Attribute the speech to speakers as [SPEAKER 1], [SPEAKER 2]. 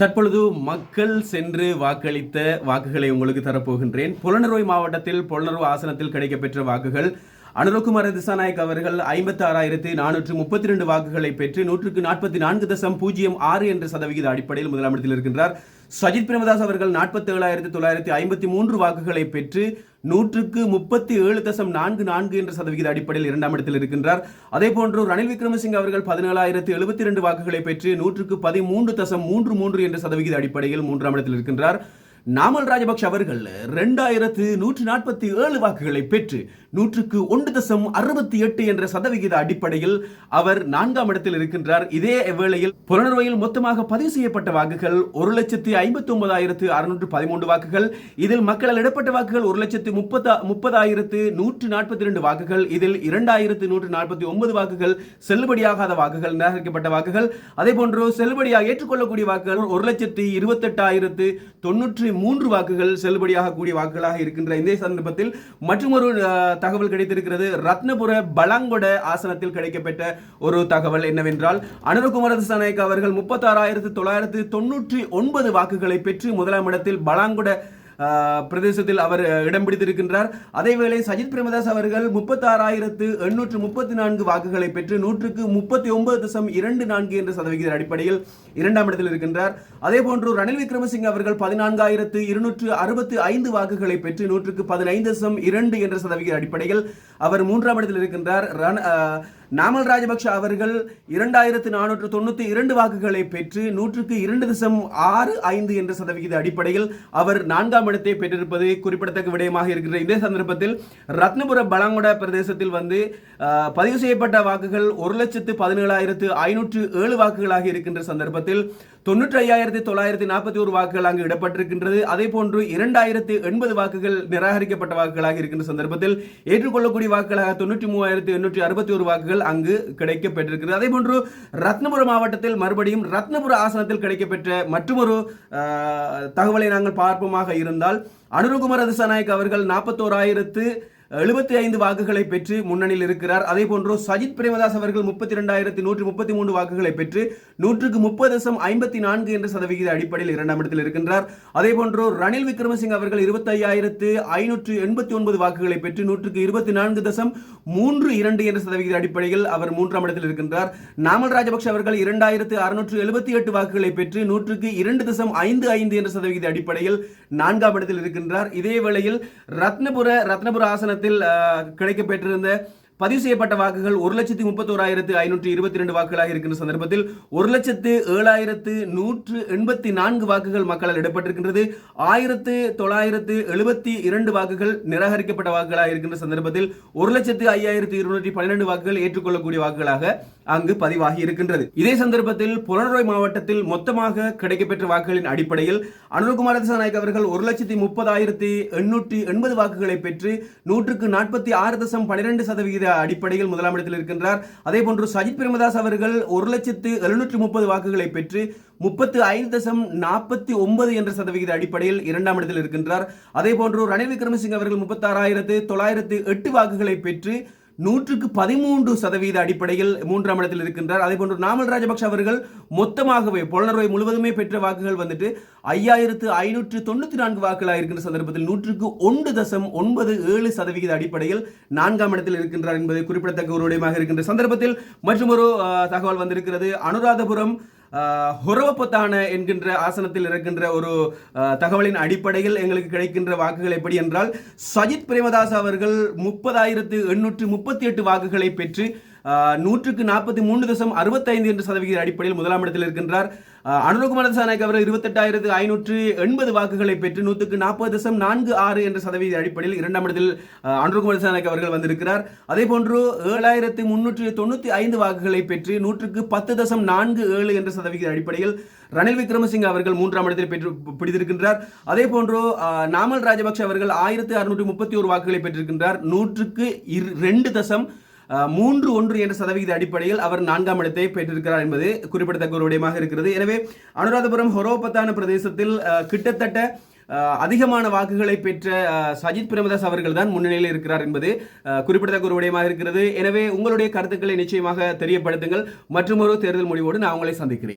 [SPEAKER 1] தற்பொழுது மக்கள் சென்று வாக்களித்த வாக்குகளை உங்களுக்கு தரப்போகின்றேன். புலனறுவை மாவட்டத்தில் புலனறுவு ஆசனத்தில் கிடைக்கப்பெற்ற வாக்குகள் அனுரகுமார திசாநாயக் அவர்கள் ஐம்பத்தி ஆறாயிரத்தி நானூற்று முப்பத்தி ரெண்டு வாக்குகளை பெற்று நூற்றுக்கு நாற்பத்தி நான்கு தசம் பூஜ்ஜியம் ஆறு என்ற சதவிகித அடிப்படையில் முதலாம் இருக்கின்றார் சஜித் பிரேமதாஸ் அவர்கள் நாற்பத்தி ஏழாயிரத்தி தொள்ளாயிரத்தி ஐம்பத்தி மூன்று வாக்குகளை பெற்று நூற்றுக்கு முப்பத்தி ஏழு தசம் நான்கு நான்கு என்ற சதவிகித அடிப்படையில் இரண்டாம் இடத்தில் இருக்கின்றார். அதே போன்று ரணில் விக்ரமசிங்க அவர்கள் பதினேழாயிரத்து எழுபத்தி இரண்டு வாக்குகளை பெற்று நூற்றுக்கு பதிமூன்று தசம் மூன்று மூன்று என்ற சதவிகித அடிப்படையில் மூன்றாம் இடத்தில் இருக்கின்றார். நாமல் ராஜபக்ஷ அவர்கள் ரெண்டாயிரத்து நூற்று நாற்பத்தி ஏழு வாக்குகளை பெற்று நூற்றுக்கு ஒன்று தசம் அறுபத்தி எட்டு என்ற சதவிகித அடிப்படையில் அவர் நான்காம் இடத்தில் இருக்கின்றார். இதே வேளையில் புலனர்வையில் மொத்தமாக பதிவு செய்யப்பட்ட வாக்குகள் ஒரு லட்சத்தி ஐம்பத்தி ஒன்பதாயிரத்து அறுநூற்று பதிமூன்று வாக்குகள். இதில் மக்களால் இடப்பட்ட வாக்குகள் ஒரு லட்சத்து முப்பத்தா முப்பதாயிரத்து நூற்று நாற்பத்தி இரண்டு வாக்குகள். இதில் இரண்டாயிரத்து நூற்று நாற்பத்தி ஒன்பது வாக்குகள் செல்லுபடியாகாத வாக்குகள் நிராகரிக்கப்பட்ட வாக்குகள். அதே போன்று செல்லுபடியாக ஏற்றுக்கொள்ளக்கூடிய வாக்குகள் ஒரு லட்சத்தி இருபத்தெட்டாயிரத்து தொன்னூற்றி மூன்று வாக்குகள் செல்லுபடியாகக்கூடிய வாக்குகளாக இருக்கின்ற இந்த சந்தர்ப்பத்தில் மற்றொரு ஒரு தகவல் கிடைத்திருக்கிறது. ரத்னபுர பலாங்கொட ஆசனத்தில் கிடைக்கப்பட்ட ஒரு தகவல் என்னவென்றால் அனுரகுமார திசாநாயக் அவர்கள் முப்பத்தாறாயிரத்து தொள்ளாயிரத்து தொன்னூற்றி ஒன்பது வாக்குகளை பெற்று முதலாம் இடத்தில் பலாங்கொட பிரதேசத்தில் அவர் இடம் பிடித்திருக்கின்றார். அதேவேளை சஜித் பிரேமதாஸ் அவர்கள் முப்பத்தாறாயிரத்து எண்ணூற்று முப்பத்தி நான்கு வாக்குகளை பெற்று நூற்றுக்கு முப்பத்தி ஒன்பது தசம் இரண்டு நான்கு என்ற சதவிகித அடிப்படையில் இரண்டாம் இடத்தில் இருக்கின்றார். அதே போன்று ரணில் விக்ரமசிங்க அவர்கள் பதினான்காயிரத்து இருநூற்று அறுபத்தி ஐந்து வாக்குகளை பெற்று நூற்றுக்கு பதினைந்து தசம் இரண்டு என்ற சதவிகித அடிப்படையில் அவர் மூன்றாம் இடத்தில் இருக்கின்றார். நாமல் ராஜபக்ஷ அவர்கள் இரண்டாயிரத்து நானூற்று தொண்ணூத்தி இரண்டு வாக்குகளை பெற்று நூற்றுக்கு இரண்டு தசம் ஆறு ஐந்து என்ற சதவிகித அடிப்படையில் அவர் நான்காம் இடத்தை பெற்றிருப்பது குறிப்பிடத்தக்க விடயமாக இருக்கின்ற இதே சந்தர்ப்பத்தில் ரத்னபுர பலங்கொட பிரதேசத்தில் வந்து பதிவு செய்யப்பட்ட வாக்குகள் ஒரு லட்சத்து பதினேழாயிரத்து ஐநூற்று ஏழு வாக்குகளாக இருக்கின்ற சந்தர்ப்பத்தில் தொண்ணூற்றி ஐயாயிரத்தி தொள்ளாயிரத்தி நாற்பத்தி ஒரு வாக்குகள் அங்கு இடப்பட்டிருக்கின்றது. அதே போன்று இரண்டாயிரத்து எண்பது வாக்குகள் நிராகரிக்கப்பட்ட வாக்குகளாக இருக்கின்ற சந்தர்ப்பத்தில் ஏற்றுக்கொள்ளக்கூடிய வாக்குகளாக தொண்ணூற்றி மூவாயிரத்தி எண்ணூற்றி அறுபத்தி ஒரு வாக்குகள் அங்கு கிடைக்கப்பெற்றிருக்கிறது. அதே போன்று ரத்னபுர மாவட்டத்தில் மறுபடியும் ரத்னபுர ஆசனத்தில் கிடைக்கப்பெற்ற மற்றொரு தகவலை நாங்கள் பார்ப்போமாக இருந்தால் அனுரகுமார திசாநாயக் அவர்கள் நாற்பத்தோராயிரத்து எழுபத்தி ஐந்து வாக்குகளை பெற்று முன்னணியில் இருக்கிறார். அதே போன்று சஜித் பிரேமதாஸ் அவர்கள் முப்பத்தி ரெண்டாயிரத்தி நூற்றி முப்பத்தி மூன்று வாக்குகளை பெற்று நூற்றுக்கு முப்பது தசம் ஐம்பத்தி நான்கு என்ற சதவிகித அடிப்படையில் இரண்டாம் இடத்தில் இருக்கின்றார். அதே போன்று ரணில் விக்ரமசிங் அவர்கள் இருபத்தி ஐயாயிரத்து ஐநூற்று எண்பத்தி ஒன்பது வாக்குகளை பெற்று நூற்றுக்கு இருபத்தி நான்கு தசம் மூன்று இரண்டு என்ற சதவிகித அடிப்படையில் அவர் மூன்றாம் இடத்தில் இருக்கின்றார். நாமல் ராஜபக்ஷ அவர்கள் இரண்டாயிரத்து அறுநூற்று எழுபத்தி எட்டு வாக்குகளை பெற்று நூற்றுக்கு இரண்டு தசம் ஐந்து ஐந்து என்ற சதவிகித அடிப்படையில் நான்காம் இடத்தில் இருக்கின்றார். இதே வேளையில் ரத்னபுர ரத்னபுர ஆசனத்தில் ஆஹ், கிடைக்கப்பெற்றிருந்த பதிவு செய்யப்பட்ட வாக்குகள் ஒரு லட்சத்தி முப்பத்தோராயிரத்து ஐநூற்றி இருபத்தி ரெண்டு வாக்குகளாக இருக்கின்ற சந்தர்ப்பத்தில் ஒரு லட்சத்து ஏழாயிரத்து நூற்று எண்பத்தி நான்கு வாக்குகள் மக்களால் இடப்பட்டிருக்கின்றது ஆயிரத்து தொள்ளாயிரத்து எழுபத்தி இரண்டு வாக்குகள் நிராகரிக்கப்பட்ட வாக்குகளாக இருக்கின்ற சந்தர்ப்பத்தில் ஒரு லட்சத்து ஐயாயிரத்து இருநூற்றி பன்னிரெண்டு வாக்குகள் ஏற்றுக்கொள்ளக்கூடிய வாக்குகளாக அங்கு பதிவாகி இருக்கின்றது. இதே சந்தர்ப்பத்தில் புலனறுவை மாவட்டத்தில் மொத்தமாக கிடைக்கப்பெற்ற வாக்குகளின் அடிப்படையில் அனுர்குமார திசாநாயக் அவர்கள் ஒரு லட்சத்தி முப்பதாயிரத்தி எண்ணூற்றி எண்பது வாக்குகளை பெற்று நூற்றுக்கு நாற்பத்தி ஆறு தசம் பன்னிரண்டு சதவிகித அடிப்படையில் முதலாம் இடத்தில் இருக்கின்றார். அதே போன்று சஜித் பிரேமதாஸ் அவர்கள் ஒரு லட்சத்து எழுநூற்றி முப்பது வாக்குகளை பெற்று முப்பத்து ஐந்து தசம் நாற்பத்தி ஒன்பது என்ற சதவிகித அடிப்படையில் இரண்டாம் இடத்தில் இருக்கின்றார். அதே போன்று ரணில் விக்ரமசிங்க அவர்கள் முப்பத்தாறாயிரத்து தொள்ளாயிரத்து எட்டு வாக்குகளை பெற்று நூற்றுக்கு பதிமூன்று சதவீத அடிப்படையில் மூன்றாம் இடத்தில் இருக்கின்றார். அதே போன்று நாமல் ராஜபக்ஷ அவர்கள் மொத்தமாகவே புலனர்வை முழுவதுமே பெற்ற வாக்குகள் வந்துட்டு ஐயாயிரத்து ஐநூற்று தொண்ணூத்தி நான்கு வாக்குகளாக இருக்கின்ற சந்தர்ப்பத்தில் நூற்றுக்கு ஒன்று தசம் ஒன்பது ஏழு சதவிகித அடிப்படையில் நான்காம் இடத்தில் இருக்கின்றார் என்பது குறிப்பிடத்தக்க ஒரு விடயமாக இருக்கின்ற சந்தர்ப்பத்தில் மற்றும் ஒரு தகவல் வந்திருக்கிறது. அனுராதபுரம் ஹொரவப்பத்தான என்கின்ற ஆசனத்தில் இருக்கின்ற ஒரு தகவலின் அடிப்படையில் எங்களுக்கு கிடைக்கின்ற வாக்குகள் எப்படி என்றால் சஜித் பிரேமதாஸ் அவர்கள் முப்பதாயிரத்து எண்ணூற்று முப்பத்தி எட்டு வாக்குகளை பெற்று நூற்றுக்கு நாற்பத்தி மூன்று தசம் அறுபத்தைந்து என்ற சதவிகித அடிப்படையில் முதலாம் இடத்தில் இருக்கின்றார். அனுரகுமார திசாநாயக் அவர்கள் இருபத்தெட்டாயிரத்து ஐநூற்று எண்பது வாக்குகளை பெற்று நூற்றுக்கு நாற்பது தசம் நான்கு ஆறு என்ற சதவீத அடிப்படையில் இரண்டாம் இடத்தில் அனுரகுமார திசாநாயக் அவர்கள் வந்திருக்கிறார். அதே போன்று ஏழாயிரத்து முன்னூற்று தொண்ணூற்றி ஐந்து வாக்குகளை பெற்று நூற்றுக்கு பத்து தசம் நான்கு ஏழு என்ற சதவிகித அடிப்படையில் ரணில் விக்ரமசிங்க அவர்கள் மூன்றாம் இடத்தில் பெற்று பிடித்திருக்கின்றார். அதே போன்று நாமல் ராஜபக்ஷ அவர்கள் ஆயிரத்து அறுநூற்றி முப்பத்தி ஒரு வாக்குகளை பெற்றிருக்கின்றார். நூற்றுக்கு இரு- ரெண்டு தசம் மூன்று ஒன்று என்ற சதவிகித அடிப்படையில் அவர் நான்காம் இடத்தை பெற்றிருக்கிறார் என்பது குறிப்பிடத்தக்க ஒரு விடயமாக இருக்கிறது. எனவே அனுராதபுரம் ஹொரோபத்தான பிரதேசத்தில் கிட்டத்தட்ட அதிகமான வாக்குகளை பெற்ற சஜித் பிரேமதாஸ் அவர்கள் தான் முன்னணியில் இருக்கிறார் என்பது குறிப்பிடத்தக்க ஒரு விடயமாக இருக்கிறது. எனவே உங்களுடைய கருத்துக்களை நிச்சயமாக தெரியப்படுத்துங்கள். மற்றும் ஒரு தேர்தல் முடிவோடு நான் உங்களை சந்திக்கிறேன்.